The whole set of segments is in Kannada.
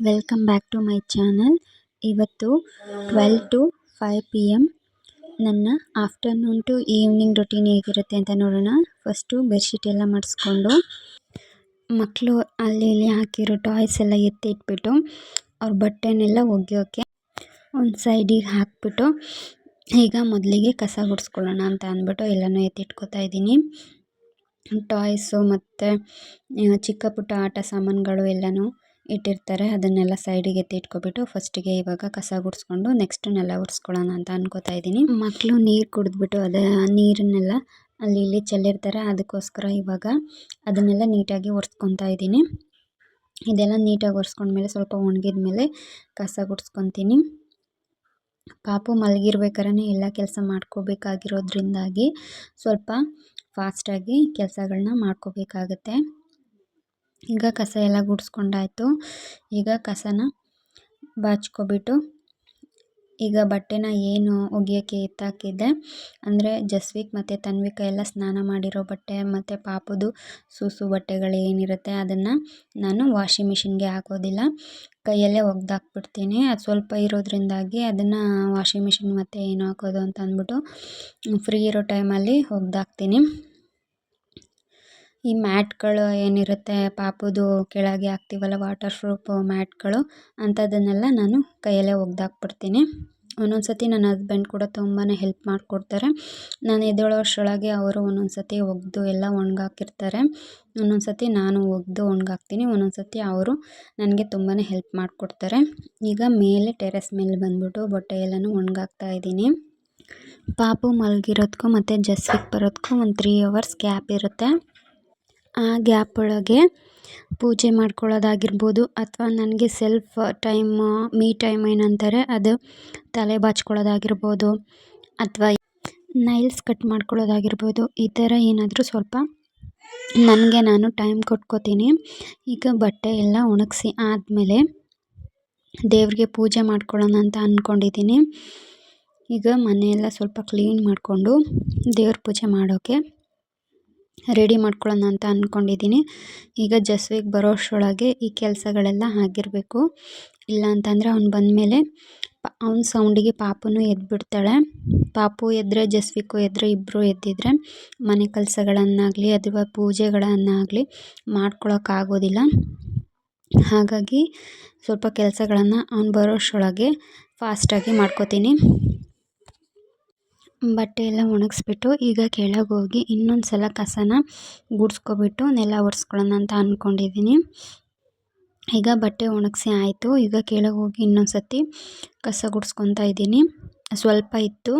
Welcome back to my channel ಇವತ್ತು twelve to five P M ನನ್ನ ಆಫ್ಟರ್ನೂನ್ ಟು ಈವ್ನಿಂಗ್ ರೊಟೀನ್ ಹೇಗಿರುತ್ತೆ ಅಂತ ನೋಡೋಣ. ಫಸ್ಟು ಬೆಡ್ಶೀಟ್ ಎಲ್ಲ ಮಾಡಿಸ್ಕೊಂಡು ಮಕ್ಕಳು ಅಲ್ಲಿ ಇಲ್ಲಿ ಹಾಕಿರೋ ಟಾಯ್ಸ್ ಎಲ್ಲ ಎತ್ತಿ ಇಟ್ಬಿಟ್ಟು ಅವ್ರ ಬಟ್ಟೆನೆಲ್ಲ ಒಗೆಯೋಕ್ಕೆ ಒಂದು ಸೈಡಿಗೆ ಹಾಕ್ಬಿಟ್ಟು ಈಗ ಮೊದಲಿಗೆ ಕಸ ಗುಡಿಸ್ಕೊಳ್ಳೋಣ ಅಂತ ಅಂದ್ಬಿಟ್ಟು ಎಲ್ಲನೂ ಎತ್ತಿಟ್ಕೋತಾ ಇದ್ದೀನಿ. ಟಾಯ್ಸು ಮತ್ತು ಚಿಕ್ಕ ಪುಟ್ಟ ಆಟ ಸಾಮಾನುಗಳು ಎಲ್ಲನೂ ಇಟ್ಟಿರ್ತಾರೆ, ಅದನ್ನೆಲ್ಲ ಸೈಡಿಗೆ ಎತ್ತಿ ಇಟ್ಕೊಬಿಟ್ಟು ಫಸ್ಟಿಗೆ ಇವಾಗ ಕಸ ಗುಡಿಸ್ಕೊಂಡು ನೆಕ್ಸ್ಟ್ ನೆಲ ಒರೆಸ್ಕೊಳ್ಳೋಣ ಅಂತ ಅನ್ಕೋತಾ ಇದ್ದೀನಿ. ಮಕ್ಕಳು ನೀರು ಕುಡಿದ್ಬಿಟ್ಟು ಅದೇ, ನೀರನ್ನೆಲ್ಲ ಅಲ್ಲಿ ಇಲ್ಲಿ ಚೆಲ್ಲಿರ್ತಾರೆ. ಅದಕ್ಕೋಸ್ಕರ ಇವಾಗ ಅದನ್ನೆಲ್ಲ ನೀಟಾಗಿ ಒರೆಸ್ಕೊತಾ ಇದ್ದೀನಿ. ಇದೆಲ್ಲ ನೀಟಾಗಿ ಒರೆಸ್ಕೊಂಡ್ಮೇಲೆ ಸ್ವಲ್ಪ ಒಣಗಿದ ಮೇಲೆ ಕಸ ಗುಡಿಸ್ಕೊತೀನಿ. ಪಾಪು ಮಲಗಿರ್ಬೇಕಾದ್ರೆ ಎಲ್ಲ ಕೆಲಸ ಮಾಡ್ಕೋಬೇಕಾಗಿರೋದ್ರಿಂದಾಗಿ ಸ್ವಲ್ಪ ಫಾಸ್ಟಾಗಿ ಕೆಲಸಗಳನ್ನ ಮಾಡ್ಕೋಬೇಕಾಗತ್ತೆ. ಈಗ ಕಸ ಎಲ್ಲ ಗುಡಿಸ್ಕೊಂಡಾಯ್ತು. ಈಗ ಕಸನ ಬಾಚ್ಕೊಬಿಟ್ಟು ಈಗ ಬಟ್ಟೆನ ಏನು ಒಗೆಯೋಕ್ಕೆ ಎತ್ತಾಕಿದ್ದೆ ಅಂದರೆ ಜಸ್ವಿಕ್ ಮತ್ತು ತನ್ವಿಕ ಎಲ್ಲ ಸ್ನಾನ ಮಾಡಿರೋ ಬಟ್ಟೆ ಮತ್ತು ಪಾಪದು ಸೂಸು ಬಟ್ಟೆಗಳು ಏನಿರುತ್ತೆ ಅದನ್ನು ನಾನು ವಾಷಿಂಗ್ ಮಿಷಿನ್ಗೆ ಹಾಕೋದಿಲ್ಲ. ಕೈಯಲ್ಲೇ ಒಗ್ದಾಕ್ಬಿಡ್ತೀನಿ. ಅದು ಸ್ವಲ್ಪ ಇರೋದ್ರಿಂದಾಗಿ ಅದನ್ನು ವಾಷಿಂಗ್ ಮಿಷಿನ್ ಮತ್ತು ಏನು ಹಾಕೋದು ಅಂತ ಅಂದ್ಬಿಟ್ಟು ಫ್ರೀ ಇರೋ ಟೈಮಲ್ಲಿ ಒಗ್ದಾಕ್ತೀನಿ. ಈ ಮ್ಯಾಟ್ಗಳು ಏನಿರುತ್ತೆ ಪಾಪುದು ಕೆಳಗೆ ಹಾಕ್ತೀವಲ್ಲ ವಾಟರ್ ಪ್ರೂಫ್ ಮ್ಯಾಟ್ಗಳು ಅಂಥದ್ದನ್ನೆಲ್ಲ ನಾನು ಕೈಯಲ್ಲೇ ಒಗ್ದಾಕ್ಬಿಡ್ತೀನಿ. ಒಂದೊಂದು ಸತಿ ನನ್ನ ಹಸ್ಬೆಂಡ್ ಕೂಡ ತುಂಬಾ ಹೆಲ್ಪ್ ಮಾಡಿಕೊಡ್ತಾರೆ. ನಾನು ಎದ್ದೇಳೋ ಅಷ್ಟರೊಳಗೆ ಅವರು ಒಂದೊಂದು ಸತಿ ಒಗೆದು ಎಲ್ಲ ಒಣಗಾಕಿರ್ತಾರೆ. ಒಂದೊಂದು ಸತಿ ನಾನು ಒಗೆದು ಒಣಗಾಕ್ತೀನಿ. ಒಂದೊಂದು ಸತಿ ಅವರು ನನಗೆ ತುಂಬಾ ಹೆಲ್ಪ್ ಮಾಡಿಕೊಡ್ತಾರೆ. ಈಗ ಮೇಲೆ ಟೆರೆಸ್ ಮೇಲೆ ಬಂದುಬಿಟ್ಟು ಬಟ್ಟೆ ಎಲ್ಲನೂ ಒಣಗಾಕ್ತಾ ಇದ್ದೀನಿ. ಪಾಪು ಮಲಗಿರೋದಕ್ಕೂ ಮತ್ತು ಜಸ್ಸಿಗೆ ಬರೋದಕ್ಕೂ ಒಂದು ತ್ರೀ ಅವರ್ಸ್ ಗ್ಯಾಪ್ ಇರುತ್ತೆ. ಆ ಗ್ಯಾಪ್ ಒಳಗೆ ಪೂಜೆ ಮಾಡ್ಕೊಳ್ಳೋದಾಗಿರ್ಬೋದು ಅಥವಾ ನನಗೆ ಸೆಲ್ಫ್ ಟೈಮ್, ಮೀ ಟೈಮ್ ಏನಂತಾರೆ ಅದು ತಲೆ ಬಾಚ್ಕೊಳ್ಳೋದಾಗಿರ್ಬೋದು ಅಥವಾ ನೈಲ್ಸ್ ಕಟ್ ಮಾಡ್ಕೊಳ್ಳೋದಾಗಿರ್ಬೋದು ಈ ಥರ ಏನಾದರೂ ಸ್ವಲ್ಪ ನನಗೆ ನಾನು ಟೈಮ್ ಕೊಟ್ಕೋತೀನಿ. ಈಗ ಬಟ್ಟೆ ಎಲ್ಲ ಒಣಗಿಸಿ ಆದಮೇಲೆ ದೇವ್ರಿಗೆ ಪೂಜೆ ಮಾಡ್ಕೊಳ್ಳೋಣ ಅಂತ ಅಂದ್ಕೊಂಡಿದ್ದೀನಿ ಈಗ ಮನೆಯೆಲ್ಲ ಸ್ವಲ್ಪ ಕ್ಲೀನ್ ಮಾಡಿಕೊಂಡು ದೇವ್ರ ಪೂಜೆ ಮಾಡೋಕ್ಕೆ ರೆಡಿ ಮಾಡ್ಕೊಳ್ಳೋಣ ಅಂತ ಅಂದ್ಕೊಂಡಿದ್ದೀನಿ ಈಗ ಜಸ್ವಿಗೆ ಬರೋ ಅಷ್ಟರೊಳಗೆ ಈ ಕೆಲಸಗಳೆಲ್ಲ ಆಗಿರಬೇಕು. ಇಲ್ಲ ಅಂತಂದರೆ ಅವ್ನು ಬಂದಮೇಲೆ ಅವ್ನ ಸೌಂಡಿಗೆ ಪಾಪುನು ಎದ್ಬಿಡ್ತಾಳೆ. ಪಾಪು ಎದ್ದರೆ ಜಸ್ವಿಕು ಎದ್ರೆ ಇಬ್ಬರು ಎದ್ದಿದ್ರೆ ಮನೆ ಕೆಲಸಗಳನ್ನಾಗಲಿ ಅಥವಾ ಪೂಜೆಗಳನ್ನಾಗಲಿ ಮಾಡ್ಕೊಳೋಕ್ಕಾಗೋದಿಲ್ಲ. ಹಾಗಾಗಿ ಸ್ವಲ್ಪ ಕೆಲಸಗಳನ್ನು ಅವ್ನು ಬರೋಷ್ಟರೊಳಗೆ ಫಾಸ್ಟಾಗಿ ಮಾಡ್ಕೋತೀನಿ. ಬಟ್ಟೆ ಎಲ್ಲ ಒಣಗಿಸ್ಬಿಟ್ಟು ಈಗ ಕೆಳಗೆ ಹೋಗಿ ಇನ್ನೊಂದು ಸಲ ಕಸನ ಗುಡಿಸ್ಕೊಬಿಟ್ಟು ನೆಲ ಒರೆಸ್ಕೊಳ್ಳೋಣ ಅಂತ ಅಂದ್ಕೊಂಡಿದ್ದೀನಿ ಈಗ ಬಟ್ಟೆ ಒಣಗಿಸಿ ಆಯಿತು. ಈಗ ಕೆಳಗೆ ಹೋಗಿ ಇನ್ನೊಂದು ಸತಿ ಕಸ ಗುಡಿಸ್ಕೊತಾ ಇದ್ದೀನಿ. ಸ್ವಲ್ಪ ಇತ್ತು.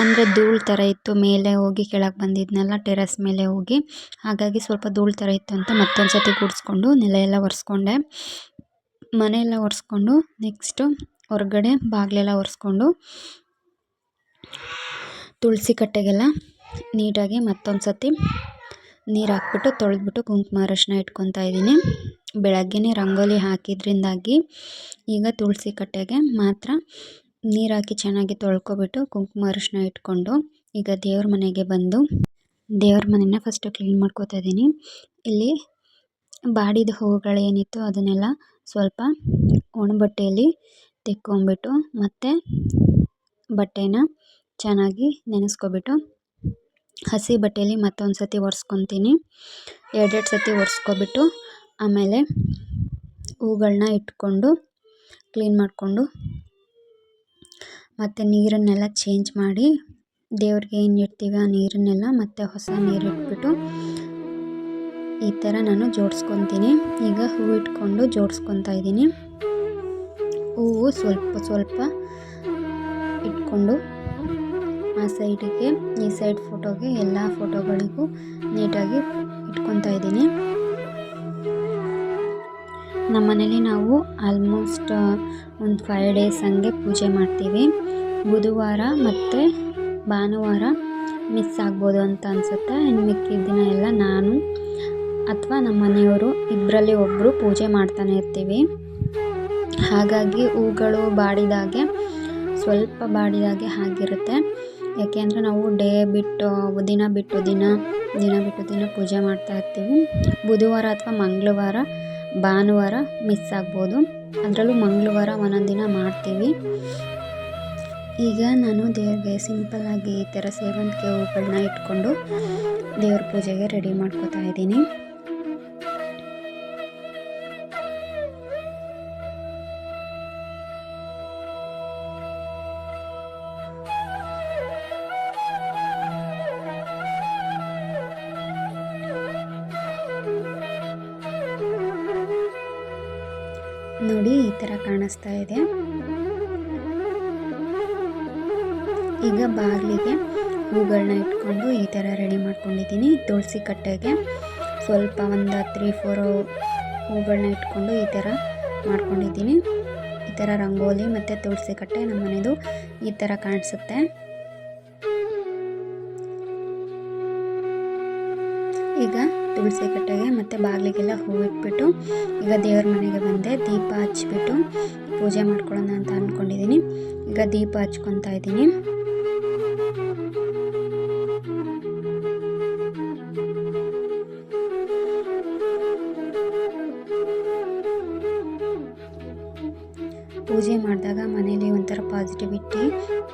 ಅಂದರೆ ಧೂಳು ಥರ ಇತ್ತು. ಮೇಲೆ ಹೋಗಿ ಕೆಳಗೆ ಬಂದಿದ್ನಲ್ಲ, ಟೆರೆಸ್ ಮೇಲೆ ಹೋಗಿ. ಹಾಗಾಗಿ ಸ್ವಲ್ಪ ಧೂಳು ಥರ ಇತ್ತು ಅಂತ ಮತ್ತೊಂದು ಸತಿ ಗುಡಿಸ್ಕೊಂಡು ನೆಲ ಎಲ್ಲ ಒರೆಸ್ಕೊಂಡೆ. ಮನೆಯೆಲ್ಲ ಒರೆಸ್ಕೊಂಡು ನೆಕ್ಸ್ಟು ಹೊರಗಡೆ ಬಾಗಿಲೆಲ್ಲ ಒರೆಸ್ಕೊಂಡು ತುಳಸಿ ಕಟ್ಟೆಗೆಲ್ಲ ನೀಟಾಗಿ ಮತ್ತೊಂದು ಸತಿ ನೀರು ಹಾಕ್ಬಿಟ್ಟು, ತೊಳೆದ್ಬಿಟ್ಟು ಕುಂಕುಮ ಅರಶಿನ ಇಟ್ಕೊತಾ ಇದ್ದೀನಿ. ಬೆಳಗ್ಗೆನೇ ರಂಗೋಲಿ ಹಾಕಿದ್ರಿಂದಾಗಿ ಈಗ ತುಳಸಿ ಕಟ್ಟೆಗೆ ಮಾತ್ರ ನೀರು ಹಾಕಿ ಚೆನ್ನಾಗಿ ತೊಳ್ಕೊಬಿಟ್ಟು ಕುಂಕುಮ ಅರಶಿನ ಇಟ್ಕೊಂಡು ಈಗ ದೇವ್ರ ಮನೆಗೆ ಬಂದು, ದೇವ್ರ ಮನೆನ ಫಸ್ಟು ಕ್ಲೀನ್ ಮಾಡ್ಕೋತಾ ಇದ್ದೀನಿ. ಇಲ್ಲಿ ಬಾಡಿದ ಹೂವುಗಳೇನಿತ್ತು ಅದನ್ನೆಲ್ಲ ಸ್ವಲ್ಪ ಒಣ ಬಟ್ಟೆಯಲ್ಲಿ ತೆಕ್ಕೊಂಬಿಟ್ಟು ಮತ್ತು ಬಟ್ಟೆನ ಚೆನ್ನಾಗಿ ನೆನೆಸ್ಕೊಬಿಟ್ಟು ಹಸಿ ಬಟ್ಟೆಯಲ್ಲಿ ಮತ್ತೊಂದು ಸತಿ ಒರೆಸ್ಕೊತೀನಿ. ಎರಡೆರಡು ಸತಿ ಒರೆಸ್ಕೊಬಿಟ್ಟು ಆಮೇಲೆ ಹೂಗಳನ್ನ ಇಟ್ಕೊಂಡು ಕ್ಲೀನ್ ಮಾಡಿಕೊಂಡು ಮತ್ತು ನೀರನ್ನೆಲ್ಲ ಚೇಂಜ್ ಮಾಡಿ ದೇವ್ರಿಗೆ ಏನು ಇಡ್ತೀವಿ ಆ ನೀರನ್ನೆಲ್ಲ ಮತ್ತೆ ಹೊಸ ನೀರು ಇಟ್ಬಿಟ್ಟು ಈ ಥರ ನಾನು ಜೋಡಿಸ್ಕೊತೀನಿ. ಈಗ ಹೂವು ಇಟ್ಕೊಂಡು ಜೋಡಿಸ್ಕೊತಾ ಇದ್ದೀನಿ. ಹೂವು ಸ್ವಲ್ಪ ಸ್ವಲ್ಪ ಇಟ್ಕೊಂಡು ಸೈಡಿಗೆ, ಈ ಸೈಡ್ ಫೋಟೋಗೆ ಎಲ್ಲ ಫೋಟೋಗಳಿಗೂ ನೀಟಾಗಿ ಇಟ್ಕೊತಾ ಇದ್ದೀನಿ. ನಮ್ಮ ಮನೇಲಿ ನಾವು ಆಲ್ಮೋಸ್ಟ್ ಒಂದು ಫೈವ್ ಡೇಸ್ ಹಂಗೆ ಪೂಜೆ ಮಾಡ್ತೀವಿ. ಬುಧವಾರ ಮತ್ತು ಭಾನುವಾರ ಮಿಸ್ ಆಗ್ಬೋದು ಅಂತ ಅನಿಸುತ್ತೆ. ಇನ್ನು ಮಿಕ್ಕಿದ ದಿನ ಎಲ್ಲ ನಾನು ಅಥವಾ ನಮ್ಮ ಮನೆಯವರು ಇಬ್ಬರಲ್ಲಿ ಒಬ್ಬರು ಪೂಜೆ ಮಾಡ್ತಾನೆ ಇರ್ತೀವಿ. ಹಾಗಾಗಿ ಹೂಗಳು ಬಾಡಿದಾಗೆ, ಸ್ವಲ್ಪ ಬಾಡಿದಾಗೆ ಆಗಿರುತ್ತೆ ಯಾಕೆ ಅಂದರೆ ನಾವು ಡೇ ಬಿಟ್ಟು, ದಿನ ಬಿಟ್ಟು ದಿನ ದಿನ ಬಿಟ್ಟು ದಿನ ಪೂಜೆ ಮಾಡ್ತಾ ಇರ್ತೀವಿ. ಬುಧವಾರ ಅಥವಾ ಮಂಗಳವಾರ, ಭಾನುವಾರ ಮಿಸ್ ಆಗ್ಬೋದು. ಅದರಲ್ಲೂ ಮಂಗಳವಾರ ಒಂದೊಂದು ದಿನ ಮಾಡ್ತೀವಿ. ಈಗ ನಾನು ದೇವ್ರಿಗೆ ಸಿಂಪಲ್ಲಾಗಿ ಈ ಥರ ಸೇವಂತಿಗೆ ಹೂಗಳನ್ನ ಇಟ್ಕೊಂಡು ದೇವ್ರ ಪೂಜೆಗೆ ರೆಡಿ ಮಾಡ್ಕೋತಾ ಇದ್ದೀನಿ. ಕಾಣಿಸ್ತಾ ಇದೆ. ಈಗ ಬಾಗಿಲಿಗೆ ಹೂಗಳನ್ನ ಇಟ್ಕೊಂಡು ಈ ಥರ ರೆಡಿ ಮಾಡ್ಕೊಂಡಿದ್ದೀನಿ. ತುಳಸಿ ಕಟ್ಟೆಗೆ ಸ್ವಲ್ಪ ಒಂದು ತ್ರೀ ಫೋರ್ ಹೂಗಳನ್ನ ಇಟ್ಕೊಂಡು ಈ ಥರ ಮಾಡ್ಕೊಂಡಿದ್ದೀನಿ. ಈ ಥರ ರಂಗೋಲಿ ಮತ್ತು ತುಳಸಿ ಕಟ್ಟೆ ನಮ್ಮ ಮನೆಯದು ಈ ಥರ ಕಾಣಿಸುತ್ತೆ. ಈಗ ತುಳಸಿ ಕಟ್ಟೆಗೆ ಮತ್ತು ಬಾಗಿಲಿಗೆಲ್ಲ ಹೂ ಇಟ್ಬಿಟ್ಟು ಈಗ ದೇವ್ರ ಮನೆಗೆ ಬಂದೆ, ದೀಪ ಹಚ್ಬಿಟ್ಟು ಪೂಜೆ ಮಾಡ್ಕೊಳ್ಳೋಣ ಅಂತ ಅಂದ್ಕೊಂಡಿದ್ದೀನಿ ಈಗ ದೀಪ ಹಚ್ಕೊತಾ ಇದ್ದೀನಿ. ಪೂಜೆ ಮಾಡಿದಾಗ ಮನೇಲಿ ಒಂಥರ ಪಾಸಿಟಿವಿಟಿ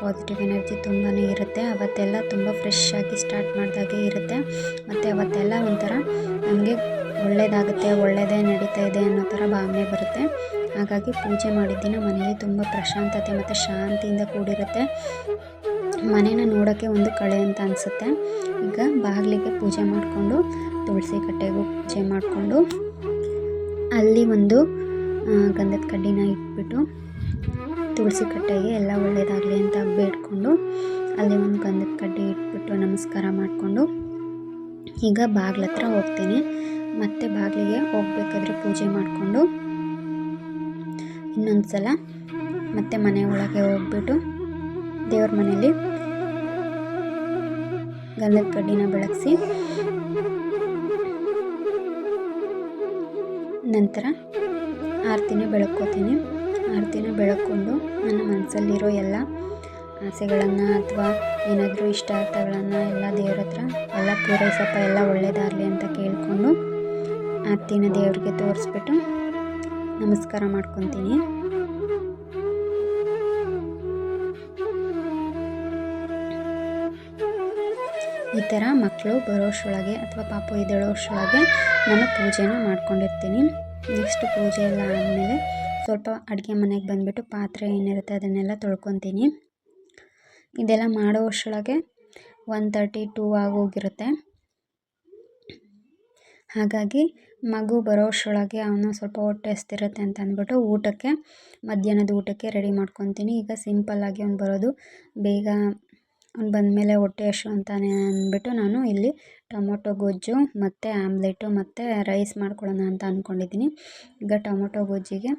ಪಾಸಿಟಿವ್ ಎನರ್ಜಿ ತುಂಬಾ ಇರುತ್ತೆ. ಅವತ್ತೆಲ್ಲ ತುಂಬ ಫ್ರೆಶ್ ಆಗಿ ಸ್ಟಾರ್ಟ್ ಮಾಡಿದಾಗೆ ಇರುತ್ತೆ. ಮತ್ತು ಅವತ್ತೆಲ್ಲ ಒಂಥರ ನಮಗೆ ಒಳ್ಳೆಯದಾಗುತ್ತೆ ಒಳ್ಳೆಯದೇ ನಡೀತಾ ಇದೆ ಅನ್ನೋ ಥರ ಭಾವನೆ ಬರುತ್ತೆ. ಹಾಗಾಗಿ ಪೂಜೆ ಮಾಡಿದ ದಿನ ಮನೆಯಲ್ಲಿ ತುಂಬ ಪ್ರಶಾಂತತೆ ಮತ್ತು ಶಾಂತಿಯಿಂದ ಕೂಡಿರುತ್ತೆ. ಮನೇನ ನೋಡೋಕ್ಕೆ ಒಂದು ಕಳೆ ಅಂತ ಅನಿಸುತ್ತೆ. ಈಗ ಬಾಗಿಲಿಗೆ ಪೂಜೆ ಮಾಡಿಕೊಂಡು ತುಳಸಿ ಕಟ್ಟೆಗೂ ಪೂಜೆ ಮಾಡಿಕೊಂಡು, ಅಲ್ಲಿ ಒಂದು ಗಂಧದ ಕಡ್ಡಿನ ಇಟ್ಬಿಟ್ಟು ತುಳಸಿ ಕಟ್ಟೆಗೆ ಎಲ್ಲ ಒಳ್ಳೆಯದಾಗಲಿ ಅಂತ ಬೇಡ್ಕೊಂಡು, ಅಲ್ಲಿ ಒಂದು ಗಂಧದ ಕಡ್ಡಿ ಇಟ್ಬಿಟ್ಟು ನಮಸ್ಕಾರ ಮಾಡಿಕೊಂಡು ಈಗ ಬಾಗ್ಲ ಹತ್ರ ಹೋಗ್ತೀನಿ. ಮತ್ತೆ ಬಾಗಿಲಿಗೆ ಹೋಗ್ಬೇಕಾದ್ರೆ ಪೂಜೆ ಮಾಡಿಕೊಂಡು ಇನ್ನೊಂದು ಸಲ ಮತ್ತೆ ಮನೆ ಒಳಗೆ ಹೋಗ್ಬಿಟ್ಟು ದೇವ್ರ ಮನೇಲಿ ಗಂಧದ ಕಡ್ಡಿನ ಬೆಳಗಿಸಿ ನಂತರ ಆರತಿನ ಬೆಳಕೋತೀನಿ ಆರತಿನ ಬೆಳಕೊಂಡು ನನ್ನ ಮನಸ್ಸಲ್ಲಿರೋ ಎಲ್ಲ ಆಸೆಗಳನ್ನು ಅಥವಾ ಏನಾದರೂ ಇಷ್ಟಾರ್ಥಗಳನ್ನು ಎಲ್ಲ ದೇವ್ರ ಹತ್ರ ಎಲ್ಲ ಪೂರೈಸಪ್ಪ, ಎಲ್ಲ ಒಳ್ಳೆಯದಾಗಲಿ ಅಂತ ಕೇಳಿಕೊಂಡು ಆರತಿನ ದೇವರಿಗೆ ತೋರಿಸ್ಬಿಟ್ಟು ನಮಸ್ಕಾರ ಮಾಡ್ಕೊತೀನಿ. ಈ ಥರ ಮಕ್ಕಳು ಬರೋಷ್ಟ್ರೊಳಗೆ ಅಥವಾ ಪಾಪು ಎದ್ದೇಳೋಷ್ಟರೊಳಗೆ ನಾನು ಪೂಜೆನ ಮಾಡ್ಕೊಂಡಿರ್ತೀನಿ. ನೆಕ್ಸ್ಟ್ ಪೂಜೆ ಎಲ್ಲ ಆದಮೇಲೆ ಸ್ವಲ್ಪ ಅಡುಗೆ ಮನೆಗೆ ಬಂದುಬಿಟ್ಟು ಪಾತ್ರೆ ಏನಿರುತ್ತೆ ಅದನ್ನೆಲ್ಲ ತೊಳ್ಕೊತೀನಿ. ಇದೆಲ್ಲ ಮಾಡೋ ಅಷ್ಟರೊಳಗೆ ಒನ್ ತರ್ಟಿ ಟೂ ಆಗೋಗಿರುತ್ತೆ. ಹಾಗಾಗಿ ಮಗು ಬರೋ ಅಷ್ಟರೊಳಗೆ ಅವನು ಸ್ವಲ್ಪ ಹೊಟ್ಟೆ ಹಸ್ತಿರುತ್ತೆ ಅಂತ ಅಂದ್ಬಿಟ್ಟು ಊಟಕ್ಕೆ, ಮಧ್ಯಾಹ್ನದ ಊಟಕ್ಕೆ ರೆಡಿ ಮಾಡ್ಕೊತೀನಿ. ಈಗ ಸಿಂಪಲ್ಲಾಗಿ ಅವ್ನು ಬರೋದು. ಬೇಗ ಅವ್ನು ಬಂದಮೇಲೆ ಹೊಟ್ಟೆ ಹಸು ಅಂತಾನೆ ಅಂದ್ಬಿಟ್ಟು ನಾನು ಇಲ್ಲಿ ಟೊಮೊಟೊ, ಗೊಜ್ಜು ಮತ್ತು ಆಮ್ಲೆಟು ಮತ್ತು ರೈಸ್ ಮಾಡ್ಕೊಳ್ಳೋಣ ಅಂತ ಅಂದ್ಕೊಂಡಿದ್ದೀನಿ. ಈಗ ಟೊಮೊಟೊ, ಗೊಜ್ಜಿಗೆ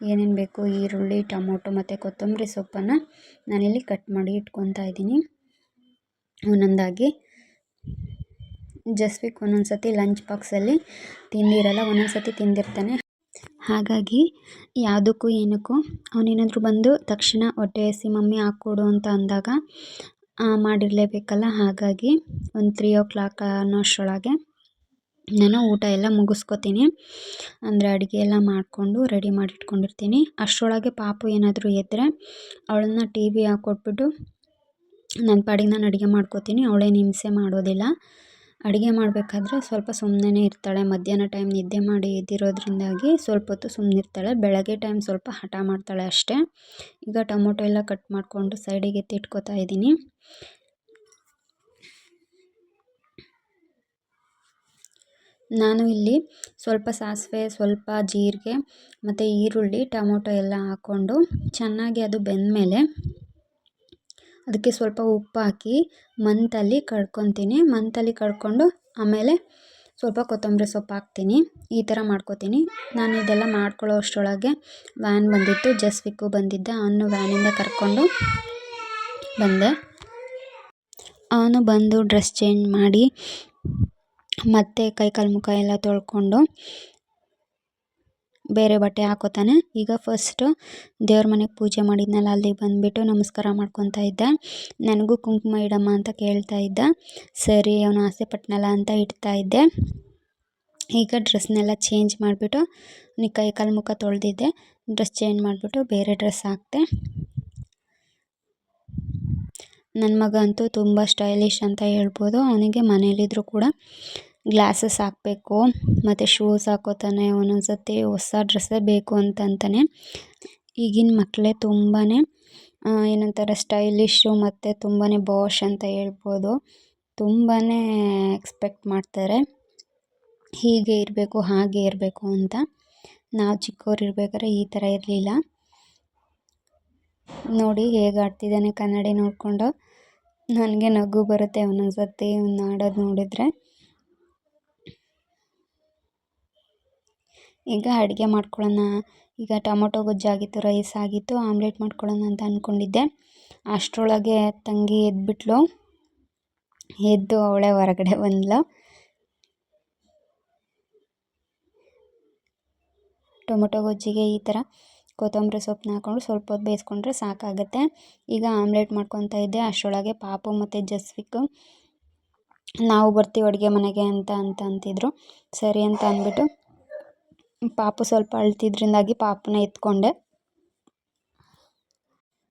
ಏನೇನು ಬೇಕು? ಈರುಳ್ಳಿ, ಟೊಮೊಟೊ ಮತ್ತು ಕೊತ್ತಂಬರಿ ಸೊಪ್ಪನ್ನು ನಾನಿಲ್ಲಿ ಕಟ್ ಮಾಡಿ ಇಟ್ಕೊತಾ ಇದ್ದೀನಿ. ಒಂದೊಂದಾಗಿ ಜಸ್ವಿಕ್ ಒಂದೊಂದು ಸತಿ ಲಂಚ್ ಬಾಕ್ಸಲ್ಲಿ ತಿಂದಿರಲ್ಲ ಒಂದೊಂದು ಸತಿ ತಿಂದಿರ್ತಾನೆ. ಹಾಗಾಗಿ ಯಾವುದಕ್ಕೂ ಏನಕ್ಕೂ ಅವನೇನಾದರೂ ಬಂದು ತಕ್ಷಣ ಹೊಟ್ಟೆ ಹಸಿ, ಮಮ್ಮಿ ಹಾಕ್ಕೊಡು ಅಂತ ಅಂದಾಗ ಮಾಡಿರಲೇಬೇಕಲ್ಲ. ಹಾಗಾಗಿ ಒಂದು ತ್ರೀ ಓ ಕ್ಲಾಕ್ ಅನ್ನೋ ಅಷ್ಟರೊಳಗೆ ನಾನು ಊಟ ಎಲ್ಲ ಮುಗಿಸ್ಕೊತೀನಿ. ಅಂದರೆ ಅಡುಗೆ ಎಲ್ಲ ಮಾಡಿಕೊಂಡು ರೆಡಿ ಮಾಡಿ ಇಟ್ಕೊಂಡಿರ್ತೀನಿ ಅಷ್ಟರೊಳಗೆ ಪಾಪು ಏನಾದರೂ ಎದ್ದರೆ ಅವಳನ್ನ ಟಿ ವಿ ಹಾಕ್ಕೊಟ್ಬಿಟ್ಟು ನನ್ನ ಪಾಡಿಗೆ ನಾನು ಅಡುಗೆ ಮಾಡ್ಕೋತೀನಿ. ಅವಳೇನು ಹಿಂಸೆ ಮಾಡೋದಿಲ್ಲ. ಅಡುಗೆ ಮಾಡಬೇಕಾದ್ರೆ ಸ್ವಲ್ಪ ಸುಮ್ಮನೆ ಇರ್ತಾಳೆ. ಮಧ್ಯಾಹ್ನ ಟೈಮ್ ನಿದ್ದೆ ಮಾಡಿ ಎದ್ದಿರೋದ್ರಿಂದಾಗಿ ಸ್ವಲ್ಪ ಹೊತ್ತು ಸುಮ್ಮನಿರ್ತಾಳೆ ಬೆಳಗ್ಗೆ ಟೈಮ್ ಸ್ವಲ್ಪ ಹಠ ಮಾಡ್ತಾಳೆ ಅಷ್ಟೇ. ಈಗ ಟೊಮೊಟೊ ಎಲ್ಲ ಕಟ್ ಮಾಡಿಕೊಂಡು ಸೈಡಿಗೆ ಎತ್ತಿಟ್ಕೋತಾ ಇದ್ದೀನಿ. ನಾನು ಇಲ್ಲಿ ಸ್ವಲ್ಪ ಸಾಸಿವೆ, ಸ್ವಲ್ಪ ಜೀರಿಗೆ, ಮತ್ತು ಈರುಳ್ಳಿ, ಟೊಮೊಟೊ ಎಲ್ಲ ಹಾಕ್ಕೊಂಡು ಚೆನ್ನಾಗಿ ಅದು ಬೆಂದಮೇಲೆ ಅದಕ್ಕೆ ಸ್ವಲ್ಪ ಉಪ್ಪು ಹಾಕಿ ಮಂತಲ್ಲಿ ಕಡ್ಕೊತೀನಿ. ಮಂತಲ್ಲಿ ಕಡ್ಕೊಂಡು ಆಮೇಲೆ ಸ್ವಲ್ಪ ಕೊತ್ತಂಬರಿ ಸೊಪ್ಪು ಹಾಕ್ತೀನಿ. ಈ ಥರ ಮಾಡ್ಕೊತೀನಿ. ನಾನು ಇದೆಲ್ಲ ಮಾಡ್ಕೊಳ್ಳೋ ಅಷ್ಟರೊಳಗೆ ವ್ಯಾನ್ ಬಂದಿತ್ತು. ಜಸ್ವಿಕ್ಕು ಬಂದಿದ್ದೆ. ಅವನು ವ್ಯಾನಿಂದ ಕರ್ಕೊಂಡು ಬಂದೆ. ಅವನು ಬಂದು ಡ್ರೆಸ್ ಚೇಂಜ್ ಮಾಡಿ ಮತ್ತು ಕೈ ಕಾಲು ಮುಖ ಎಲ್ಲ ತೊಳ್ಕೊಂಡು ಬೇರೆ ಬಟ್ಟೆ ಹಾಕೋತಾನೆ. ಈಗ ಫಸ್ಟು ದೇವ್ರ ಮನೆಗೆ ಪೂಜೆ ಮಾಡಿದ್ನಲ್ಲ, ಅಲ್ಲಿಗೆ ಬಂದುಬಿಟ್ಟು ನಮಸ್ಕಾರ ಮಾಡ್ಕೊತಾ ಇದ್ದ. ನನಗೂ ಕುಂಕುಮ ಇಡಮ್ಮ ಅಂತ ಕೇಳ್ತಾ ಇದ್ದ. ಸರಿ, ಅವನು ಆಸೆ ಪಟ್ನಲ್ಲ ಅಂತ ಇಡ್ತಾ ಇದ್ದೆ. ಈಗ ಡ್ರೆಸ್ನೆಲ್ಲ ಚೇಂಜ್ ಮಾಡಿಬಿಟ್ಟು ನೀ ಕೈ ಕಾಲು ಮುಖ ತೊಳೆದಿದ್ದೆ. ಡ್ರೆಸ್ ಚೇಂಜ್ ಮಾಡಿಬಿಟ್ಟು ಬೇರೆ ಡ್ರೆಸ್ ಹಾಕ್ತೆ ನನ್ನ ಮಗ ಅಂತೂ ತುಂಬ ಸ್ಟೈಲಿಶ್ ಅಂತ ಹೇಳ್ಬೋದು. ಅವನಿಗೆ ಮನೇಲಿದ್ದರೂ ಕೂಡ ಗ್ಲಾಸಸ್ ಹಾಕಬೇಕು, ಮತ್ತು ಶೂಸ್ ಹಾಕೋತಾನೆ ಒಂದೊಂದು ಸತಿ ಹೊಸ ಡ್ರೆಸ್ಸೇ ಬೇಕು ಅಂತ ಅಂತಾನೆ ಈಗಿನ ಮಕ್ಕಳೇ ತುಂಬಾ ಏನಂತಾರೆ ಸ್ಟೈಲಿಶು ಮತ್ತು ತುಂಬಾ ಬಾಶ್ ಅಂತ ಹೇಳ್ಬೋದು. ತುಂಬಾ ಎಕ್ಸ್ಪೆಕ್ಟ್ ಮಾಡ್ತಾರೆ. ಹೀಗೆ ಇರಬೇಕು, ಹಾಗೆ ಇರಬೇಕು ಅಂತ. ನಾವು ಚಿಕ್ಕವ್ರು ಇರ್ಬೇಕಾದ್ರೆ ಈ ಥರ ಇರಲಿಲ್ಲ. ನೋಡಿ ಹೇಗೆ ಆಡ್ತಿದ್ದಾನೆ ಕನ್ನಡಿ ನೋಡಿಕೊಂಡು. ನನಗೆ ನಗು ಬರುತ್ತೆ ಒಂದೊಂದು ಸರ್ತಿ ಅವ್ನು ಆಡೋದು ನೋಡಿದರೆ. ಈಗ ಅಡುಗೆ ಮಾಡ್ಕೊಳ್ಳೋಣ. ಈಗ ಟೊಮೊಟೊ ಗೊಜ್ಜಾಗಿತ್ತು ರೈಸ್ ಆಗಿತ್ತು, ಆಮ್ಲೆಟ್ ಮಾಡ್ಕೊಳ್ಳೋಣ ಅಂತ ಅಂದ್ಕೊಂಡಿದ್ದೆ ಅಷ್ಟರೊಳಗೆ ತಂಗಿ ಎದ್ಬಿಟ್ಲು. ಎದ್ದು ಅವಳೆ ಹೊರಗಡೆ ಬಂದ್ಲು. ಟೊಮೊಟೊ ಗೊಜ್ಜಿಗೆ ಈ ಥರ ಕೊತ್ತಂಬರಿ ಸೊಪ್ಪನ್ನ ಹಾಕ್ಕೊಂಡು ಸ್ವಲ್ಪ ಹೊತ್ತು ಬೇಯಿಸ್ಕೊಂಡ್ರೆ ಸಾಕಾಗುತ್ತೆ. ಈಗ ಆಮ್ಲೆಟ್ ಮಾಡ್ಕೊತಾ ಇದ್ದೆ. ಅಷ್ಟರೊಳಗೆ ಪಾಪು ಮತ್ತು ಜಸ್ವಿಕ್, ನಾವು ಬರ್ತೀವಿ ಅಡುಗೆ ಮನೆಗೆ ಅಂತ ಅಂತ ಅಂತಿದ್ರು. ಸರಿ ಅಂತ ಅಂದ್ಬಿಟ್ಟು ಪಾಪು ಸ್ವಲ್ಪ ಅಳ್ತಿದ್ರಿಂದಾಗಿ ಪಾಪುನ ಎತ್ಕೊಂಡೆ.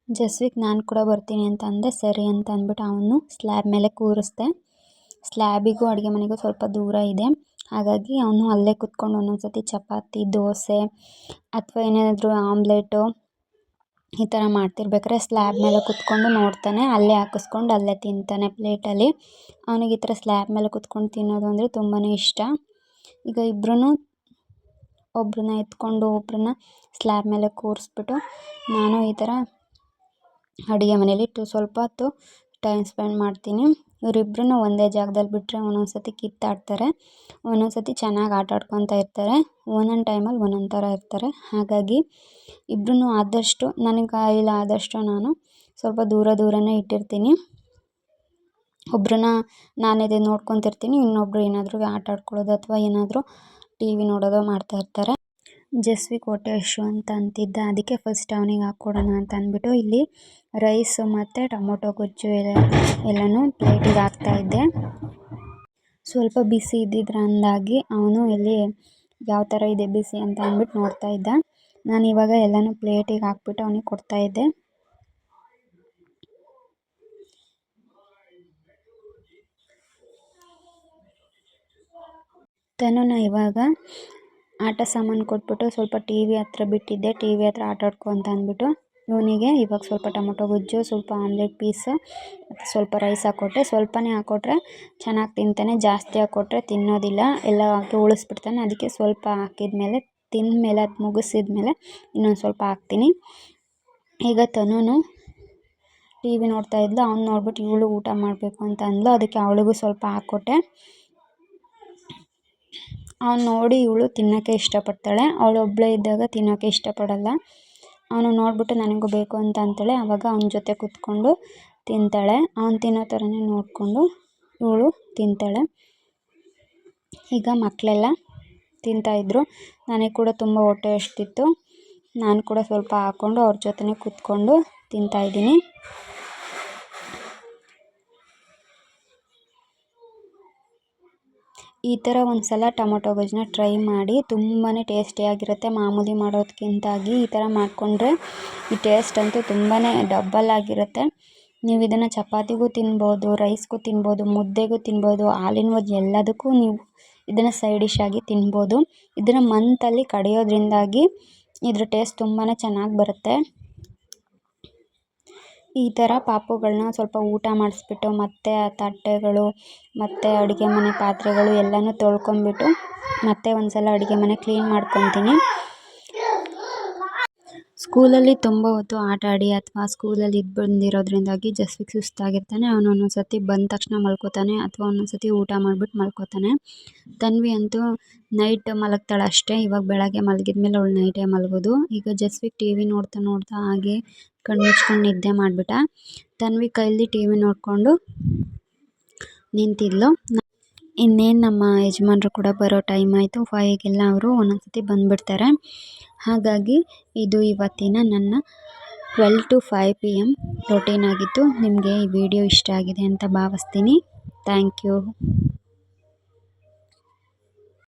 ಜಸ್ವಿಕ್ ನಾನು ಕೂಡ ಬರ್ತೀನಿ ಅಂತ ಅಂದೆ ಸರಿ ಅಂತ ಅಂದ್ಬಿಟ್ಟು ಅವನು ಸ್ಲ್ಯಾಬ್ ಮೇಲೆ ಕೂರಿಸ್ದೆ. ಸ್ಲ್ಯಾಬಿಗೂ ಅಡುಗೆ ಮನೆಗೂ ಸ್ವಲ್ಪ ದೂರ ಇದೆ. ಹಾಗಾಗಿ ಅವನು ಅಲ್ಲೇ ಕುತ್ಕೊಂಡು ಒಂದೊಂದ್ಸತಿ ಚಪಾತಿ, ದೋಸೆ ಅಥವಾ ಏನಾದರೂ ಆಮ್ಲೆಟು ಈ ಥರ ಮಾಡ್ತಿರ್ಬೇಕಾದ್ರೆ ಸ್ಲ್ಯಾಬ್ ಮೇಲೆ ಕುತ್ಕೊಂಡು ನೋಡ್ತಾನೆ. ಅಲ್ಲೇ ಹಾಕಿಸ್ಕೊಂಡು ಅಲ್ಲೇ ತಿಂತಾನೆ ಪ್ಲೇಟಲ್ಲಿ. ಅವನಿಗೆ ಈ ಥರ ಸ್ಲ್ಯಾಬ್ ಮೇಲೆ ಕುತ್ಕೊಂಡು ತಿನ್ನೋದು ಅಂದರೆ ತುಂಬಾ ಇಷ್ಟ. ಈಗ ಇಬ್ಬರೂ ಒಬ್ಬರನ್ನ ಎತ್ಕೊಂಡು ಒಬ್ಬರನ್ನ ಸ್ಲ್ಯಾಬ್ ಮೇಲೆ ಕೂರಿಸ್ಬಿಟ್ಟು ನಾನು ಈ ಥರ ಅಡುಗೆ ಮನೇಲಿ ಟು ಸ್ವಲ್ಪ ಹೊತ್ತು ಟೈಮ್ ಸ್ಪೆಂಡ್ ಮಾಡ್ತೀನಿ. ಇವರಿಬ್ರು ಒಂದೇ ಜಾಗದಲ್ಲಿ ಬಿಟ್ಟರೆ ಒಂದೊಂದು ಸತಿ ಕಿತ್ತಾಡ್ತಾರೆ. ಒಂದೊಂದು ಸತಿ ಚೆನ್ನಾಗಿ ಆಟ ಆಡ್ಕೊತಾ ಇರ್ತಾರೆ. ಒಂದೊಂದು ಟೈಮಲ್ಲಿ ಒಂದೊಂದು ಥರ ಇರ್ತಾರೆ. ಹಾಗಾಗಿ ಇಬ್ಬರೂ ಆದಷ್ಟು, ನನಗೆ ಕೈಲಾದಷ್ಟು ನಾನು ಸ್ವಲ್ಪ ದೂರ ದೂರನೇ ಇಟ್ಟಿರ್ತೀನಿ. ಒಬ್ಬರನ್ನ ನಾನಿದೆ ನೋಡ್ಕೊತಿರ್ತೀನಿ ಇನ್ನೊಬ್ಬರು ಏನಾದರೂ ಆಟ ಆಡ್ಕೊಳ್ಳೋದು ಅಥವಾ ಏನಾದರೂ ಟಿ ವಿ ನೋಡೋದು ಮಾಡ್ತಾ ಇರ್ತಾರೆ. ಜಸ್ವಿ ಕೋಟೆ ಅಂತ ಅಂತಿದ್ದ, ಅದಕ್ಕೆ ಫಸ್ಟ್ ಅವನಿಗೆ ಹಾಕ್ಕೊಡೋಣ ಅಂತ ಅಂದ್ಬಿಟ್ಟು ಇಲ್ಲಿ ರೈಸು ಮತ್ತು ಟೊಮೊಟೊ ಗೊಜ್ಜು ಎಲ್ಲ ಎಲ್ಲನೂ ಪ್ಲೇಟಿಗೆ ಹಾಕ್ತಾಯಿದ್ದೆ ಸ್ವಲ್ಪ ಬಿಸಿ ಇದ್ದಿದ್ರಿಂದಾಗಿ ಅವನು ಇಲ್ಲಿ ಯಾವ ಥರ ಇದೆ ಬಿಸಿ ಅಂತ ಅಂದ್ಬಿಟ್ಟು ನೋಡ್ತಾ ಇದ್ದ. ನಾನು ಇವಾಗ ಎಲ್ಲನೂ ಪ್ಲೇಟಿಗೆ ಹಾಕ್ಬಿಟ್ಟು ಅವನಿಗೆ ಕೊಡ್ತಾಯಿದ್ದೆ ತನುನ ಇವಾಗ ಆಟ ಸಾಮಾನು ಕೊಟ್ಬಿಟ್ಟು ಸ್ವಲ್ಪ ಟಿ ವಿ ಹತ್ರ ಬಿಟ್ಟಿದ್ದೆ. ಟಿ ವಿ ಹತ್ರ ಆಟ ಆಡ್ಕೊ ಅಂತ ಅಂದ್ಬಿಟ್ಟು ಇವನಿಗೆ ಇವಾಗ ಸ್ವಲ್ಪ ಟೊಮೊಟೊ ಗೊಜ್ಜು, ಸ್ವಲ್ಪ ಆಮ್ಲೆಟ್ ಪೀಸ್, ಮತ್ತು ಸ್ವಲ್ಪ ರೈಸ್ ಹಾಕ್ಕೊಟ್ಟೆ ಸ್ವಲ್ಪನೇ ಹಾಕ್ಕೊಟ್ರೆ ಚೆನ್ನಾಗಿ ತಿಂತಾನೆ. ಜಾಸ್ತಿ ಹಾಕ್ಕೊಟ್ರೆ ತಿನ್ನೋದಿಲ್ಲ. ಎಲ್ಲ ಹಾಕಿ ಉಳಿಸ್ಬಿಡ್ತಾನೆ. ಅದಕ್ಕೆ ಸ್ವಲ್ಪ ಹಾಕಿದ್ಮೇಲೆ, ತಿಂದಮೇಲೆ ಅದು ಮುಗಿಸಿದ್ಮೇಲೆ ಇನ್ನೊಂದು ಸ್ವಲ್ಪ ಹಾಕ್ತೀನಿ. ಈಗ ತನು ಟಿ ವಿ ನೋಡ್ತಾ ಇದ್ಲು. ಅವ್ನು ನೋಡ್ಬಿಟ್ಟು ಇವಳು ಊಟ ಮಾಡಬೇಕು ಅಂತ ಅಂದ್ಲು. ಅದಕ್ಕೆ ಅವಳಿಗೂ ಸ್ವಲ್ಪ ಹಾಕ್ಕೊಟ್ಟೆ ಅವ್ನು ನೋಡಿ ಇವಳು ತಿನ್ನೋಕ್ಕೆ ಇಷ್ಟಪಡ್ತಾಳೆ. ಅವಳು ಒಬ್ಬಳೇ ಇದ್ದಾಗ ತಿನ್ನೋಕ್ಕೆ ಇಷ್ಟಪಡಲ್ಲ. ಅವನು ನೋಡಿಬಿಟ್ಟು ನನಗೂ ಬೇಕು ಅಂತ ಅಂತಾಳೆ. ಆವಾಗ ಅವನ ಜೊತೆ ಕೂತ್ಕೊಂಡು ತಿಂತಾಳೆ. ಅವ್ನು ತಿನ್ನೋ ಥರನೇ ನೋಡಿಕೊಂಡು ಇವಳು ತಿಂತಾಳೆ. ಈಗ ಮಕ್ಕಳೆಲ್ಲ ತಿಂತಾಯಿದ್ರು ನನಗೆ ಕೂಡ ತುಂಬ ಹೊಟ್ಟೆ ಅಷ್ಟಿತ್ತು ನಾನು ಕೂಡ ಸ್ವಲ್ಪ ಹಾಕ್ಕೊಂಡು ಅವ್ರ ಜೊತೆನೇ ಕೂತ್ಕೊಂಡು ತಿಂತಾಯಿದ್ದೀನಿ ಈ ಥರ ಒಂದು ಸಲ ಟೊಮೊಟೊ ಗೊಜ್ಜನ್ನ ಟ್ರೈ ಮಾಡಿ ತುಂಬಾ ಟೇಸ್ಟಿಯಾಗಿರುತ್ತೆ ಮಾಮೂಲಿ ಮಾಡೋದಕ್ಕಿಂತಾಗಿ ಈ ಥರ ಮಾಡಿಕೊಂಡ್ರೆ ಈ ಟೇಸ್ಟ್ ಅಂತೂ ತುಂಬಾ ಡಬ್ಬಲ್ ಆಗಿರುತ್ತೆ. ನೀವು ಇದನ್ನು ಚಪಾತಿಗೂ ತಿನ್ಬೋದು, ರೈಸ್ಗೂ ತಿನ್ಬೋದು, ಮುದ್ದೆಗೂ ತಿನ್ಬೋದು, ಹಾಲಿನ ಎಲ್ಲದಕ್ಕೂ ನೀವು ಇದನ್ನು ಸೈಡ್ ಡಿಶ್ ಆಗಿ ತಿನ್ಬೋದು. ಇದನ್ನು ಮಂತಲ್ಲಿ ಕಡಿಯೋದ್ರಿಂದಾಗಿ ಇದ್ರ ಟೇಸ್ಟ್ ತುಂಬಾ ಚೆನ್ನಾಗಿ ಬರುತ್ತೆ. ಈ ಥರ ಪಾಪುಗಳನ್ನ ಸ್ವಲ್ಪ ಊಟ ಮಾಡಿಸ್ಬಿಟ್ಟು ಮತ್ತೆ ಆ ತಟ್ಟೆಗಳು, ಮತ್ತು ಅಡುಗೆ ಮನೆ ಪಾತ್ರೆಗಳು ಎಲ್ಲನೂ ತೊಳ್ಕೊಂಡ್ಬಿಟ್ಟು ಮತ್ತೆ ಒಂದ್ಸಲ ಅಡುಗೆ ಮನೆ ಕ್ಲೀನ್ ಮಾಡ್ಕೊತೀನಿ. ಸ್ಕೂಲಲ್ಲಿ ತುಂಬ ಹೊತ್ತು ಆಟ ಆಡಿ ಅಥವಾ ಸ್ಕೂಲಲ್ಲಿ ಇದು ಬಂದಿರೋದ್ರಿಂದಾಗಿ ಜಸ್ವಿಕ್ ಸುಸ್ತಾಗಿರ್ತಾನೆ. ಅವನು ಒಂದೊಂದು ಸರ್ತಿ ಬಂದ ತಕ್ಷಣ ಮಲ್ಕೋತಾನೆ ಅಥವಾ ಒಂದೊಂದು ಸರ್ತಿ ಊಟ ಮಾಡ್ಬಿಟ್ಟು ಮಲ್ಕೋತಾನೆ. ತನ್ವಿ ಅಂತೂ ನೈಟ್ ಮಲಗ್ತಾಳೆ ಅಷ್ಟೇ. ಇವಾಗ ಬೆಳಗ್ಗೆ ಮಲಗಿದ್ಮೇಲೆ ಅವಳು ನೈಟೇ ಮಲಗೋದು. ಈಗ ಜಸ್ವಿಕ್ ಟಿ ವಿ ನೋಡ್ತಾ ನೋಡ್ತಾ ಹಾಗೆ ಕಣ್ಣು ಮುಚ್ಕೊಂಡು ನಿದ್ದೆ ಮಾಡಿಬಿಟ್ಟ. ತನ್ವಿ ಕೈಲಿ ಟಿ ವಿ ನೋಡಿಕೊಂಡು ನಿಂತಿದ್ಲು. ಇನ್ನೇನು ನಮ್ಮ ಯಜಮಾನ್ರು ಕೂಡ ಬರೋ ಟೈಮ್ ಆಯಿತು. ಫೈಗೆಲ್ಲ ಅವರು ಒಂದೊಂದು ಸರ್ತಿ ಬಂದುಬಿಡ್ತಾರೆ. ಹಾಗಾಗಿ ಇದು ಇವತ್ತಿನ ನನ್ನ twelve to five P M routine ಆಗಿತ್ತು. ನಿಮಗೆ ಈ ವಿಡಿಯೋ ಇಷ್ಟ ಆಗಿದೆ ಅಂತ ಭಾವಿಸ್ತೀನಿ. Thank you